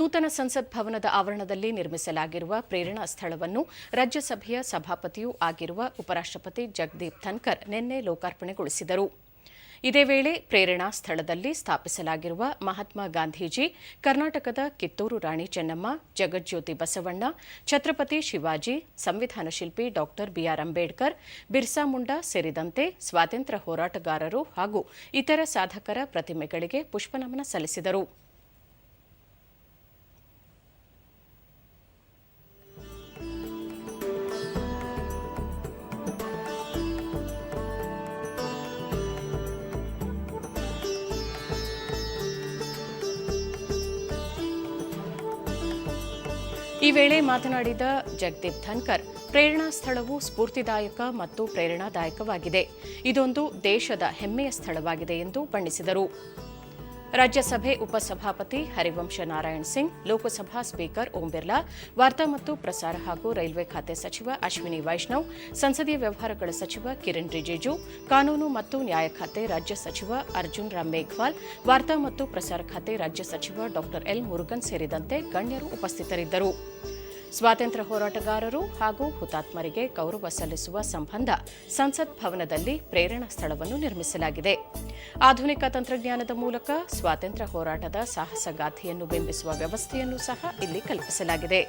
ನೂತನ ಸಂಸತ್ ಭವನದ ಆವರಣದಲ್ಲಿ ನಿರ್ಮಿಸಲಾಗಿರುವ ಪ್ರೇರಣಾ ಸ್ಥಳವನ್ನು ರಾಜ್ಯಸಭೆಯ ಸಭಾಪತಿಯೂ ಆಗಿರುವ ಉಪರಾಷ್ಟಪತಿ ಜಗದೀಪ್ ಧನ್ಕರ್ ನಿನ್ನೆ ಲೋಕಾರ್ಪಣೆಗೊಳಿಸಿದರು. ಇದೇ ವೇಳೆ ಪ್ರೇರಣಾ ಸ್ಥಳದಲ್ಲಿ ಸ್ಥಾಪಿಸಲಾಗಿರುವ ಮಹಾತ್ಮ ಗಾಂಧೀಜಿ, ಕರ್ನಾಟಕದ ಕಿತ್ತೂರು ರಾಣಿ ಚೆನ್ನಮ್ಮ, ಜಗಜ್ಯೋತಿ ಬಸವಣ್ಣ, ಛತ್ರಪತಿ ಶಿವಾಜಿ, ಸಂವಿಧಾನ ಶಿಲ್ಪಿ ಡಾ ಬಿಆರ್ ಅಂಬೇಡ್ಕರ್, ಬಿರ್ಸಾ ಮುಂಡಾ ಸೇರಿದಂತೆ ಸ್ವಾತಂತ್ರ್ಯ ಹೋರಾಟಗಾರರು ಹಾಗೂ ಇತರ ಸಾಧಕರ ಪ್ರತಿಮೆಗಳಿಗೆ ಪುಷ್ಪನಮನ ಸಲ್ಲಿಸಿದರು. ಈ ವೇಳೆ ಮಾತನಾಡಿದ ಜಗದೀಪ್ ಧನ್ಕರ್, ಪ್ರೇರಣಾ ಸ್ಥಳವು ಸ್ಫೂರ್ತಿದಾಯಕ ಮತ್ತು ಪ್ರೇರಣಾದಾಯಕವಾಗಿದೆ. ಇದೊಂದು ದೇಶದ ಹೆಮ್ಮೆಯ ಸ್ಥಳವಾಗಿದೆ ಎಂದು ಬಣ್ಣಿಸಿದರು. ರಾಜ್ಯಸಭೆ ಉಪಸಭಾಪತಿ ಹರಿವಂಶ ನಾರಾಯಣ್ ಸಿಂಗ್, ಲೋಕಸಭಾ ಸ್ಪೀಕರ್ ಓಂ ಬಿರ್ಲಾ, ವಾರ್ತಾ ಮತ್ತು ಪ್ರಸಾರ ಹಾಗೂ ರೈಲ್ವೆ ಖಾತೆ ಸಚಿವ ಅಶ್ವಿನಿ ವೈಷ್ಣವ್, ಸಂಸದೀಯ ವ್ಯವಹಾರಗಳ ಸಚಿವ ಕಿರಣ್ ರಿಜಿಜು, ಕಾನೂನು ಮತ್ತು ನ್ಯಾಯ ಖಾತೆ ರಾಜ್ಯ ಸಚಿವ ಅರ್ಜುನ್ ರಾಮ್ ಮೇಘ್ವಾಲ್, ವಾರ್ತಾ ಮತ್ತು ಪ್ರಸಾರ ಖಾತೆ ರಾಜ್ಯ ಸಚಿವ ಡಾ ಎಲ್ ಮುರುಗನ್ ಸೇರಿದಂತೆ ಗಣ್ಯರು ಉಪಸ್ಥಿತರಿದ್ದರು. ಸ್ವಾತಂತ್ರ್ಯ ಹೋರಾಟಗಾರರು ಹಾಗೂ ಹುತಾತ್ಮರಿಗೆ ಗೌರವ ಸಲ್ಲಿಸುವ ಸಂಬಂಧ ಸಂಸತ್ ಭವನದಲ್ಲಿ ಪ್ರೇರಣಾ ಸ್ಥಳವನ್ನು ನಿರ್ಮಿಸಲಾಗಿದೆ. ಆಧುನಿಕ ತಂತ್ರಜ್ಞಾನದ ಮೂಲಕ ಸ್ವಾತಂತ್ರ್ಯ ಹೋರಾಟದ ಸಾಹಸಗಾಥೆಯನ್ನು ಬಿಂಬಿಸುವ ವ್ಯವಸ್ಥೆಯನ್ನು ಸಹ ಇಲ್ಲಿ ಕಲ್ಪಿಸಲಾಗಿದೆ.